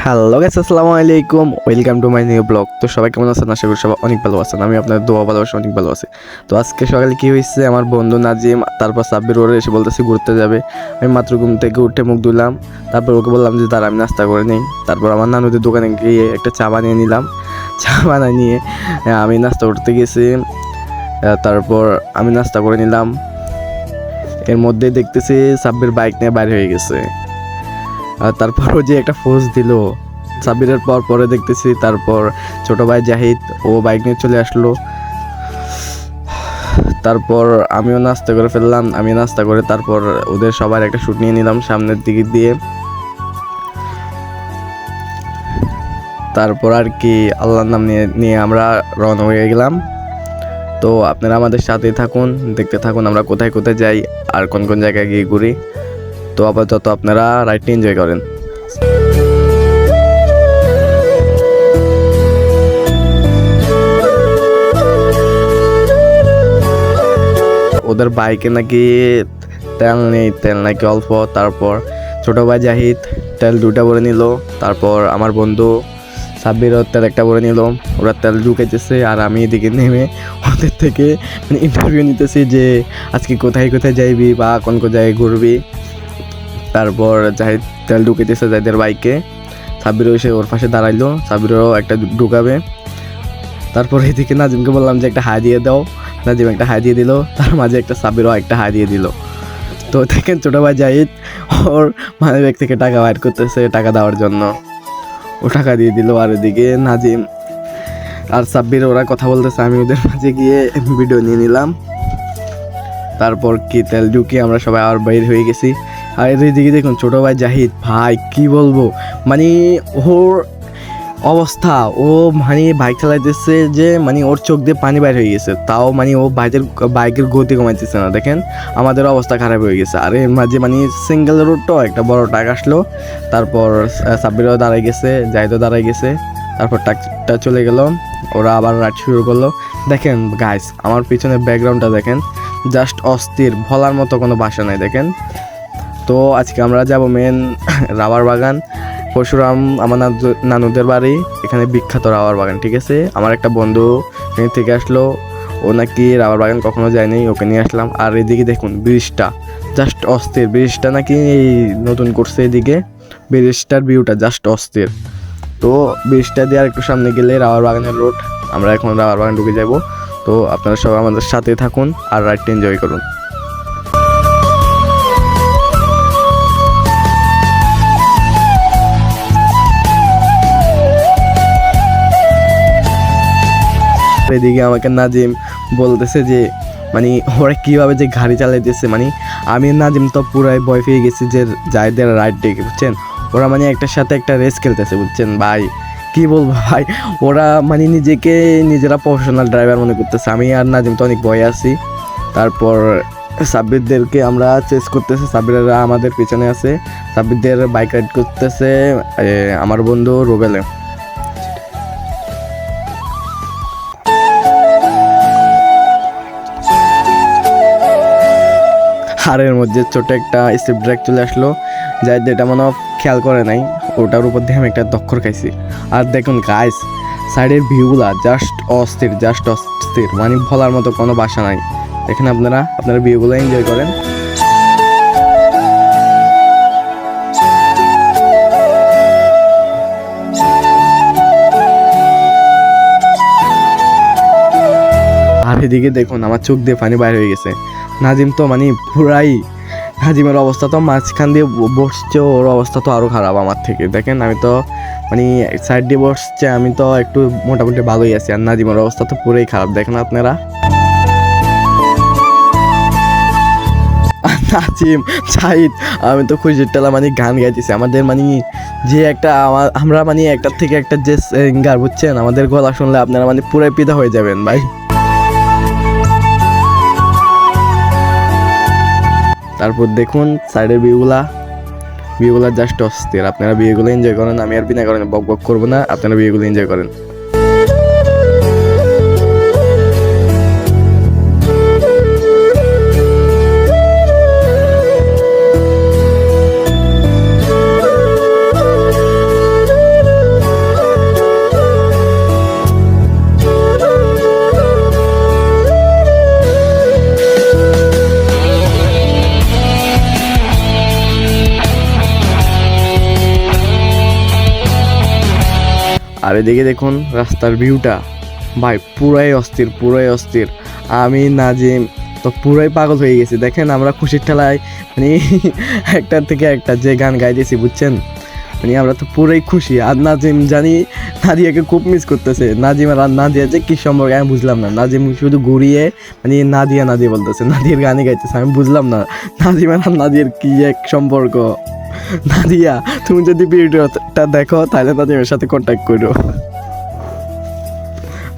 Hello guys আসসালামু আলাইকুম welcome to my new blog তো সবাই কেমন আছেন? আশা করি সবাই অনেক ভালো আছেন। আমি আপনার দোয়া ভালোবাসা অনেক ভালো আছি। তো আজকে সকালে কি হয়েছে? আমার বন্ধু নাজিম, তারপর সাব্বির ওরে এসে বলতেছে ঘুরতে যাবে। আমি মাত্র ঘুম থেকে উঠে মুখ ধুলাম তারপর ওকে বললাম যে তার আমি নাস্তা করে নিই। তারপর আমার নানুদের দোকানে গিয়ে একটা চা বানিয়ে নিলাম। চা বানিয়ে নিয়ে আমি নাস্তা করতে গেছি। তারপর আমি নাস্তা করে নিলাম। এর মধ্যে দেখতেছি সাব্বির বাইক নিয়ে বাইরে হয়ে গেছে। আর তারপর ও যে একটা ফোর্স দিল সাবিরের পর পরে দেখতেছি তারপর ছোট ভাই জাহিদ, ও বাইক নিয়ে চলে আসলো। তারপর আমিও নাস্তা করে ফেললাম, আমি নাস্তা করে তারপর ওদের সবার একটা শ্যুট নিয়ে নিলাম সামনের দিকে দিয়ে। তারপর আর কি আল্লাহর নাম নিয়ে নিয়ে আমরা রওনা হয়ে গেলাম। তো আপনারা আমাদের সাথেই থাকুন, দেখতে থাকুন আমরা কোথায় কোথায় যাই, আর কোন কোন জায়গায় গিয়ে ঘুরি। তো আপাতত আপনারা রাইডটি এনজয় করেন। ওদের বাইকে নাকি তেল নেই, তেল নাকি অল্প। তারপর ছোট ভাই জাহিদ তেল দুটা ভরে নিল। তারপর আমার বন্ধু সাব্বিরও তেল একটা ভরে নিল। ওরা তেল ঢুকাইতেছে আর আমি এদিকে নেমে ওদের থেকে মানে ইন্টারভিউ নিতেছি যে আজকে কোথায় কোথায় যাইবি বা কোন কোন জায়গায় ঘুরবি। তারপর জাহিদ তেল ঢুকাইতেছে জাহিদের বাইকে। সাব্বিরও এসে ওর পাশে দাঁড়াইলো। সাব্বিরও একটা ঢুকাবে। তারপর এদিকে নাজিমকে বললাম যে, একটা হাই দিয়ে দাও। নাজিম একটা হাই দিয়ে দিল। তার মাঝে একটা সাব্বিরও একটা হাই দিয়ে দিল। তো দেখেন ছোটো ভাই জাহিদ, ওর মানে ব্যাগ থেকে টাকা বাইর করতেছে টাকা দেওয়ার জন্য। ও টাকা দিয়ে দিল আর এদিকে নাজিম আর সাব্বির ওরা কথা বলতেছে, আমি ওদের মাঝে গিয়ে ভিডিও নিয়ে নিলাম। তারপর কি তেল ঢুকিয়ে আমরা সবাই আবার বাইর হয়ে গেছি। আর এদিকে দেখুন, ছোটো ভাই জাহিদ, ভাই, কি বলব? মানে ওর অবস্থা, ও মানে বাইক চালাইতেছে যে মানে ওর চোখ দিয়ে পানি বাইর হয়ে গেছে। তাও মানে ও বাইকের বাইকের গতি কমাইতেছে না, দেখেন? আমাদের অবস্থা খারাপ হয়ে গেছে। আর, এর মাঝে মানে সিঙ্গেল রোডটাও একটা বড় ট্রাক আসলো, তারপর সাব্বিরও দাঁড়াই গেছে, জাহিদও দাঁড়াই গেছে, তারপর ট্রাকটা চলে গেল, ওরা আবার রাইড শুরু করল। দেখেন গাইস আমার পিছনে ব্যাকগ্রাউন্ডটা দেখেন জাস্ট অস্থির, ভলার মতো কোনো বাসা নাই, দেখেন? তো আজকে আমরা যাব মেন রাবার বাগান। পরশুরাম আমার নানু- নানুদের বাড়ি, এখানে বিখ্যাত রাবার বাগান, ঠিক আছে? আমার একটা বন্ধু এখান থেকে আসলো, ও নাকি রাবার বাগান কখনো যায়নি, ওকে নিয়ে আসলাম। আর এদিকে দেখুন, ব্রিজটা জাস্ট অস্থির। ব্রিজটা নাকি এই নতুন করছে এদিকে, ব্রিজটার ভিউটা জাস্ট অস্থির। তো ব্রিজটা দিয়ে আর একটু সামনে গেলে রাবার বাগানের রোড আমরা এখন রাবার বাগান ঢুকে যাব। তো আপনারা সবাই আমাদের সাথে থাকুন আর রাইডটা এনজয় করুন। এদিকে আমাকে নাজিম বলতেছে যে মানে ওরা কীভাবে যে গাড়ি চালাইতেছে মানে আমি নাজিম তো পুরাই ভয় পেয়ে গেছি যে যাইদের রাইড ডেকে বুঝছেন? ওরা মানে একটার সাথে একটা রেস খেলতেছে, বুঝছেন? ভাই, কি বলব ভাই? ওরা মানে নিজেকে নিজেরা প্রফেশনাল ড্রাইভার মনে করতেছে। আমি আর নাজিম তো অনেক ভয় আছি। তারপর সাব্বিরদেরকে আমরা চেস করতেছে। সাব্বিররা আমাদের পিছনে আছে। সাব্বিরদের বাইক রাইড করতেছে আমার বন্ধু রুবেলে। হাড়ের মধ্যে ছোট একটা স্টেপ ড্র্যাক চলে আসলো, যাই যেটা মনে খেয়াল করে নাই, ওটার উপর দিয়ে আমি একটা দক্ষর খাইছি। আর দেখুন গাইস সাইডের ভিউগুলা জাস্ট অস্থির জাস্ট অস্থির মানে বলার মতো কোনো বাসা নাই। দেখেন আপনারা আপনারা ভিউগুলো এনজয় করেন। আর এদিকে দেখুন, আমার চোখ দিয়ে পানি বাইর হয়ে গেছে। নাজিম তো মানে পুরাই নাজিমের অবস্থা তো মাঝখান দিয়ে বসছে, ওর অবস্থা তো আরও খারাপ আমার থেকে। দেখেন, আমি তো মানে সাইড দিয়ে বসছে, আমি তো একটু মোটামুটি ভালোই আছি। আর নাজিমের অবস্থা তো পুরোই খারাপ, দেখেন আপনারা। নাজিম, সাহিদ, আমি তো খুশির টেলা মানে গান গাইতেছি। আমাদের মানে যে একটা আমার আমরা মানে একটার থেকে একটা যে সিঙ্গার বুঝছেন? আমাদের গলা শুনলে আপনারা মানে পুরাই পিতা হয়ে যাবেন, ভাই। তারপর দেখুন সাইডের ভিউগুলা ভিউগুলা জাস্ট অস্থির। আপনারা বিয়েগুলো এনজয় করেন, আমি আর বিনা করেন, বক বক করব না। আপনারা বিয়েগুলো এনজয় করেন। আর এদিকে দেখুন, রাস্তার ভিউটা ভাই, পুরাই অস্থির পুরাই অস্থির। আমি নাজিম, তো পুরাই পাগল হয়ে গেছি। দেখেন আমরা খুশির ঠেলায় মানে একটা থেকে একটা যে গান গাইতেছি, বুঝছেন? মানে আমরা তো পুরাই খুশি। আর নাজিম জানি নাদিয়াকে খুব মিস করতেছে। নাজিম আর নাদিয়া যে কি সম্পর্কে আমি বুঝলাম না। নাজিম শুধু ঘুরিয়ে মানে নাদিয়া নাদিয়া বলতেছে। নাদিয়ার গানই গাইতেছে, আমি বুঝলাম না। নাজিম আর নাদিয়ার কি এক সম্পর্ক? নাদিয়া, তুমি যদি ভিডিওটা দেখো, তাহলে নাদিমের সাথে কন্ট্যাক্ট করো।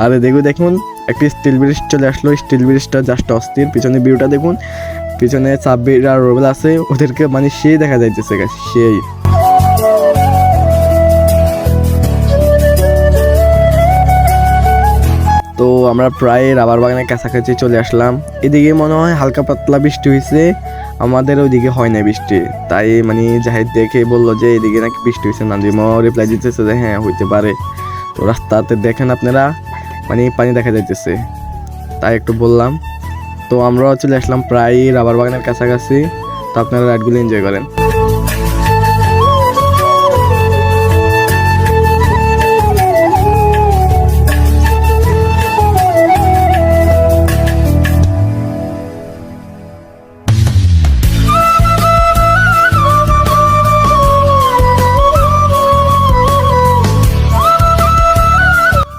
আরে দেখো, দেখুন, একটি স্টিল ব্রিজ চলে আসলো। স্টিল ব্রিজটা জাস্ট অস্থির। পিছনে ভিউটা দেখুন, পিছনে সাব্বির আর রোবেল আছে। ওদেরকে মানে সেই দেখা যাইতেছে সেই। তো আমরা প্রায় রাবার বাগানের কাছাকাছি চলে আসলাম। এদিকে মনে হয় হালকা পাতলা বৃষ্টি হয়েছে আমাদের ওইদিকে হয় না বৃষ্টি। তাই মানে জাহিদ দেখে বলল যে এইদিকে নাকি বৃষ্টি হয়েছে নাজিমও রিপ্লাই দিতেছে যে হ্যাঁ হইতে পারে। তো রাস্তাতে দেখেন আপনারা মানে পানি দেখা যাইতেছে। তাই একটু বললাম। তো আমরাও চলে আসলাম প্রায় রাবার বাগানের কাছাকাছি। তো আপনারা রাইডগুলো এনজয় করেন।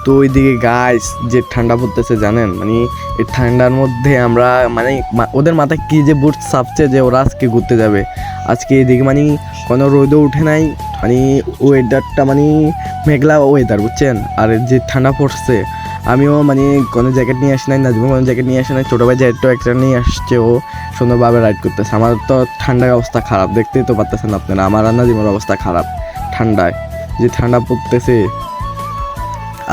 তো ওইদিকে গাইস যে ঠান্ডা পড়তেছে জানেন? মানে এই ঠান্ডার মধ্যে আমরা মানে ওদের মাথায় কি যে বুট চাপছে যে ওরা আজকে ঘুরতে যাবে। আজকে এদিকে মানে কোনো রোদও উঠে নাই মানে ওয়েদারটা মানে মেঘলা ওয়েদার বুঝছেন? আর যে ঠান্ডা পড়ছে, আমিও মানে কোনো জ্যাকেট নিয়ে আসি নাই নাজমো কোনো জ্যাকেট নিয়ে আসি নাই, ছোটো ভাই জ্যাকেটও একটা নিয়ে আসছে, ও সুন্দরভাবে রাইড করতেছে। আমার তো ঠান্ডার অবস্থা খারাপ, দেখতেই তো পারতেছেন আপনারা। আমার আর নাজিমের অবস্থা খারাপ, ঠান্ডায়। যে ঠান্ডা পড়তেছে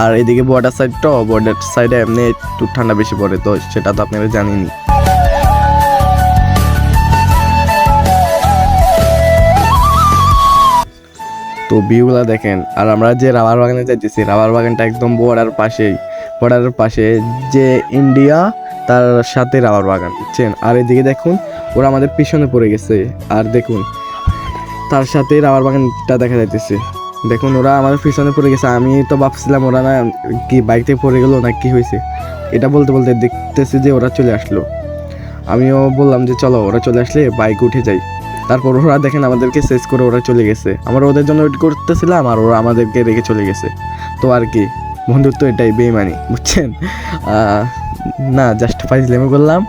আর এদিকে বর্ডার সাইড তো বর্ডার সাইডে এমনি একটু ঠান্ডা বেশি পড়ে, তো সেটা তো আপনারা জানেনই। তো ভিউগুলা দেখেন, আর আমরা যে রাবার বাগানে যাইতেছি, রাবার বাগানটা একদম বর্ডার পাশেই। বর্ডারের পাশে যে ইন্ডিয়া তার সাথে রাবার বাগান, বুঝছেন? আর এদিকে দেখুন, ওরা আমাদের পিছনে পড়ে গেছে। আর দেখুন, তার সাথে রাবার বাগানটা দেখা যাইতেছে। দেখুন, ওরা আমার পিছনে পড়ে গেছে। আমি তো ভাবছিলাম ওরা না কি বাইক থেকে পড়ে গেলো না কি হয়েছে। এটা বলতে বলতে দেখতেছি যে ওরা চলে আসলো। আমিও বললাম যে, চলো, ওরা চলে আসলে বাইক উঠে যাই। তারপর ওরা দেখেন আমাদেরকে শেষ করে ওরা চলে গেছে। আমরা ওদের জন্য ওয়েট করতেছিলাম আর ওরা আমাদেরকে রেখে চলে গেছে। তো আর কি, বন্ধুত্ব এটাই বেমানি বুঝছেন? না জাস্ট ফাইজলামি করলাম।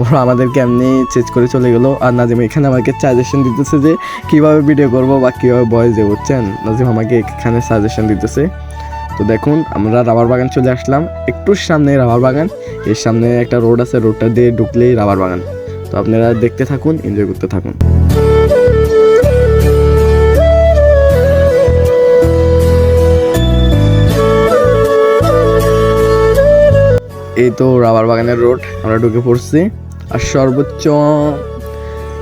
ওরা আমাদেরকে এমনি চেঞ্জ করে চলে গেলো। আর নাজিম এখানে আমাকে সাজেশন দিতেছে যে, কীভাবে ভিডিও করব বা কীভাবে বয়েস দিয়ে বুঝছেন নাজিম আমাকে এখানে সাজেশন দিতেছে। তো দেখুন, আমরা রাবার বাগান চলে আসলাম। একটু সামনে রাবার বাগান। এর সামনে একটা রোড আছে রোডটা দিয়ে ঢুকলেই রাবার বাগান। তো আপনারা দেখতে থাকুন এনজয় করতে থাকুন। এই তো রাবার বাগানের রোড, আমরা ঢুকে পড়ছি। আর সর্বোচ্চ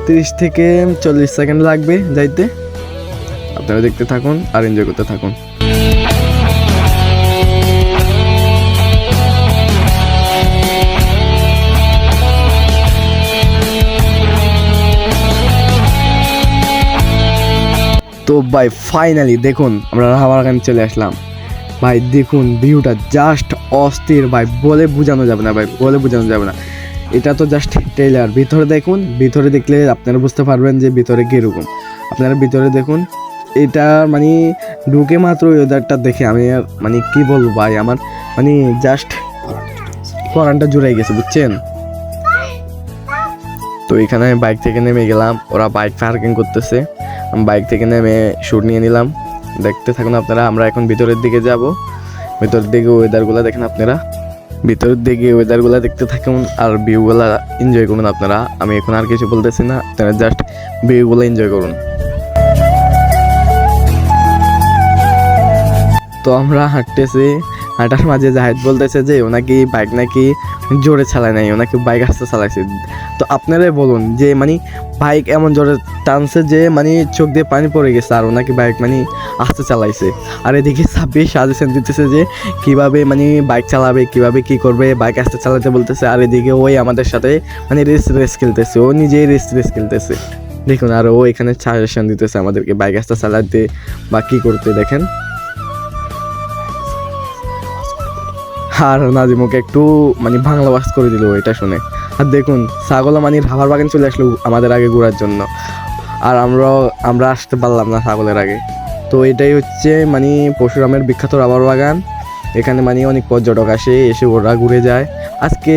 তিরিশ থেকে চল্লিশ সেকেন্ড লাগবে যাইতে। আপনারা দেখতে থাকুন আর এনজয় করতে থাকুন। তো ভাই ফাইনালি দেখুন, আমরা রাবার বাগানে চলে আসলাম। ভাই, দেখুন, ভিউটা জাস্ট অস্থির ভাই, বলে বোঝানো যাবে না ভাই, বলে বোঝানো যাবে না। এটা তো জাস্ট ট্রেলার ভিতরে দেখুন, ভিতরে দেখলে আপনারা বুঝতে পারবেন যে ভিতরে কীরকম। আপনারা ভিতরে দেখুন, এটা মানে ঢুকে মাত্র ওয়েদারটা দেখে আমি আর মানে কি বলব ভাই, আমার মানে জাস্ট পরানটা জুড়ে গেছে, বুঝছেন? তো এখানে আমি বাইক থেকে নেমে গেলাম, ওরা বাইক পার্কিং করতেছে। আমি বাইক থেকে নেমে শ্যুট নিয়ে নিলাম। দেখতে থাকুন আপনারা, আমরা এখন ভিতরের দিকে যাব। ভিতরের দিকে ওয়েদারগুলো দেখেন আপনারা। ভিতরের দিকে ওয়েদারগুলো দেখতে থাকুন আর ভিউগুলো এনজয় করুন আপনারা। আমি এখন আর কিছু বলতেছি না, আপনারা জাস্ট ভিউগুলো এনজয় করুন। তো আমরা হাঁটতেছি হাঁটার মাঝে জাহেদ বলতেছে যে ওনাকে বাইক নাকি জোরে চালায় নাই ওনাকে বাইক আস্তে চালাইছে। তো আপনারাই বলুন যে মানে বাইক এমন জোরে টানছে যে মানে চোখ দিয়ে পানি পড়ে গেছে আর ওনাকে বাইক মানে আস্তে চালাইছে। আর এদিকে সাব্বির সাজেশন দিতেছে যে, কীভাবে মানে বাইক চালাবে, কীভাবে কি করবে বাইক আস্তে চালাতে বলতেছে। আর এদিকে ওই আমাদের সাথে মানে রেস রেস খেলতেছে, ও নিজেই রেস রেস খেলতেছে। দেখুন, আর ও এখানে সাজেশন দিতেছে আমাদেরকে বাইক আস্তে চালাতে বা কি করতে দেখেন। আর নাজিমুকে একটু মানে বাংলা বাস করে দিল এটা শুনে। আর দেখুন, ছাগল মানে রাবার বাগান চলে আসলো আমাদের আগে ঘোরার জন্য। আর আমরা আমরা আসতে পারলাম না ছাগলের আগে। তো এটাই হচ্ছে মানে পরশুরামের বিখ্যাত রাবার বাগান। এখানে মানে অনেক পর্যটক আসে, এসে ওরা ঘুরে যায়। আজকে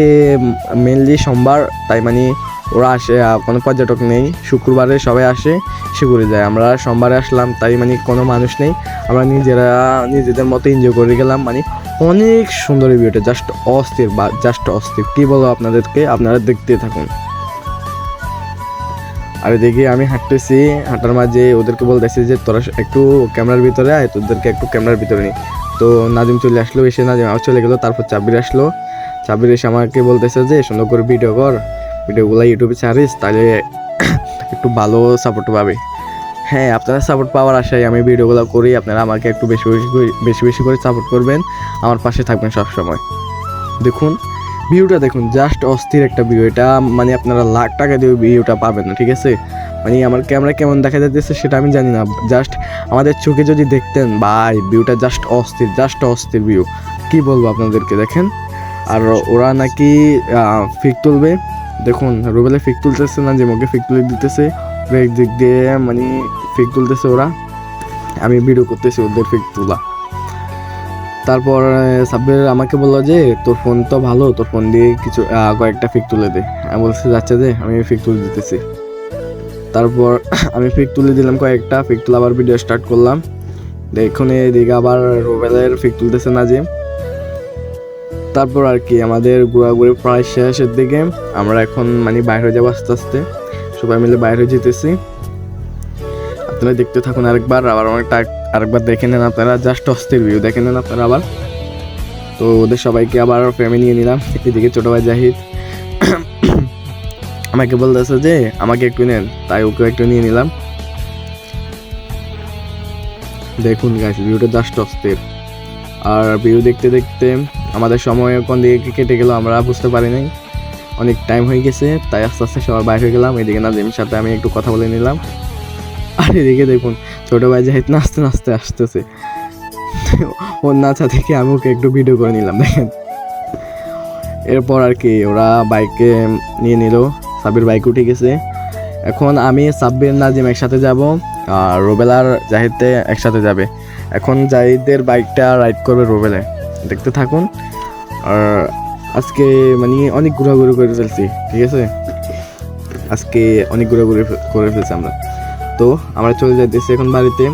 মেনলি সোমবার, তাই মানে ওরা আসে কোনো পর্যটক নেই। শুক্রবারে সবাই আসে, এসে ঘুরে যায়। আমরা সোমবারে আসলাম, তাই মানে কোনো মানুষ নেই। আমরা নিজেরা, নিজেদের মতো এনজয় করে গেলাম মানে অনেক সুন্দর এই ভিউটা জাস্ট অস্থির বা জাস্ট অস্থির। কী বলব আপনাদেরকে? আপনারা দেখতে থাকুন। আর দেখি আমি হাঁটতেছি, হাঁটার মাঝে ওদেরকে বলতেছি যে, তোরা একটু ক্যামেরার ভিতরে আয়, তোদেরকে একটু ক্যামেরার ভিতরে নি তো নাজিম চলে আসলো, এসে নাজিম আবার চলে গেলো, তারপর চাবির আসলো। চাবির এসে আমাকে বলতেছে যে, সুন্দর করে ভিডিও কর, ভিডিওগুলো ইউটিউবে ছাড়িস, তাহলে একটু ভালো সাপোর্ট পাবে। হ্যাঁ আপনারা সাপোর্ট পাওয়ার আশায় আমি ভিডিওগুলো করি। আপনারা আমাকে একটু বেশি বেশি বেশি বেশি করে সাপোর্ট করবেন। আমার পাশে থাকবেন সবসময়। দেখুন, ভিউটা দেখুন জাস্ট অস্থির একটা ভিউ। এটা মানে আপনারা লাখ টাকা দিয়ে ভিউটা পাবেন না ঠিক আছে? মানে আমার ক্যামেরা কেমন দেখা যাচ্ছে সেটা আমি জানি না। জাস্ট আমাদের চোখে যদি দেখতেন, ভাই, ভিউটা জাস্ট অস্থির জাস্ট অস্থির ভিউ। কি বলব আপনাদেরকে, দেখেন? আর ওরা নাকি ফিক তুলবে। দেখুন, রুবেলে ফিক তুলতেছে না যে মুখে ফিক তুলে দিতেছে। ওরা দিক দিয়ে মানে ফিক তুলতেছে ওরা। আমি ভিডিও করতেছি ওদের ফিক তোলা। তারপর সাব্বির আমাকে বলল যে, তোর ফোন তো ভালো, তোর ফোন দিয়ে কিছু কয়েকটা ফিক তুলে দে। আমি বলছি যাচ্ছে যে আমি ফিক তুলে দিতেছি। তারপর আমি ফিক তুলে দিলাম কয়েকটা ফিক তুলে আবার ভিডিও স্টার্ট করলাম। দেখুন এদিকে আবার রুবেলের ফিক তুলতেছে নাজিম। তারপর আর কি, আমাদের ঘোরাঘুরি প্রায় শেষের দিকে। আমরা এখন মানে বাইরে যাব আস্তে আস্তে। সবাই মিলে বাইরে যেতেছি। আপনারা দেখতে থাকুন আরেকবার, আবার অনেকটা আরেকবার দেখে নেন আপনারা জাস্ট অস্থির ভিউ দেখে নেন আপনারা আবার। তো ওদের সবাইকে আবার ফ্রেমে নিয়ে নিলাম, এদিকে ছোটো ভাই জাহিদ। আমাকে বলতেছে যে, আমাকে একটু নেন। তাই ওকে একটু নিয়ে নিলাম। দেখুন গাছ ভিউটা জাস্ট অস্থির। আর ভিউ দেখতে দেখতে আমাদের সময় কোন দিকে কেটে গেল আমরা বুঝতে পারি নাই। অনেক টাইম হয়ে গেছে, তাই আস্তে আস্তে সবাই বাইরে গেলাম। এদিকে নাজিমের সাথে আমি একটু কথা বলে নিলাম। আর এদিকে দেখুন, ছোটো ভাই জাহিদ নাচতে নাচতে আসতেছে। ওর নাচা থেকে আমি ওকে একটু ভিডিও করে নিলাম, দেখেন। এরপর আর কি, ওরা বাইকে নিয়ে নিল। সাবির বাইক উঠে গেছে। এখন আমি সাব্বির, নাজিম একসাথে যাব, আর রোবেল আর জাহিদে একসাথে যাবে। এখন জাহিদের বাইকটা রাইড করবে রোবেলে। দেখতে থাকুন। আর আজকে মানে অনেক ঘোরাঘুরি করে ফেলছি, ঠিক আছে? আজকে অনেক ঘোরাঘুরি করে ফেলছি আমরা। তো আমরা চলে যাইতেছি এখন বাড়িতে।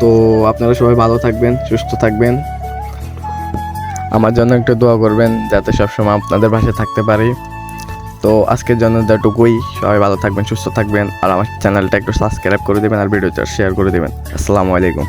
তো আপনারা সবাই ভালো থাকবেন, সুস্থ থাকবেন। আমার জন্য একটু দোয়া করবেন, যাতে সবসময় আপনাদের পাশে থাকতে পারি। তো আজকের জন্য যেটুকুই সবাই ভালো থাকবেন, সুস্থ থাকবেন। আর আমার চ্যানেলটা একটু সাবস্ক্রাইব করে দেবেন আর ভিডিওটা শেয়ার করে দেবেন। আসসালামু আলাইকুম।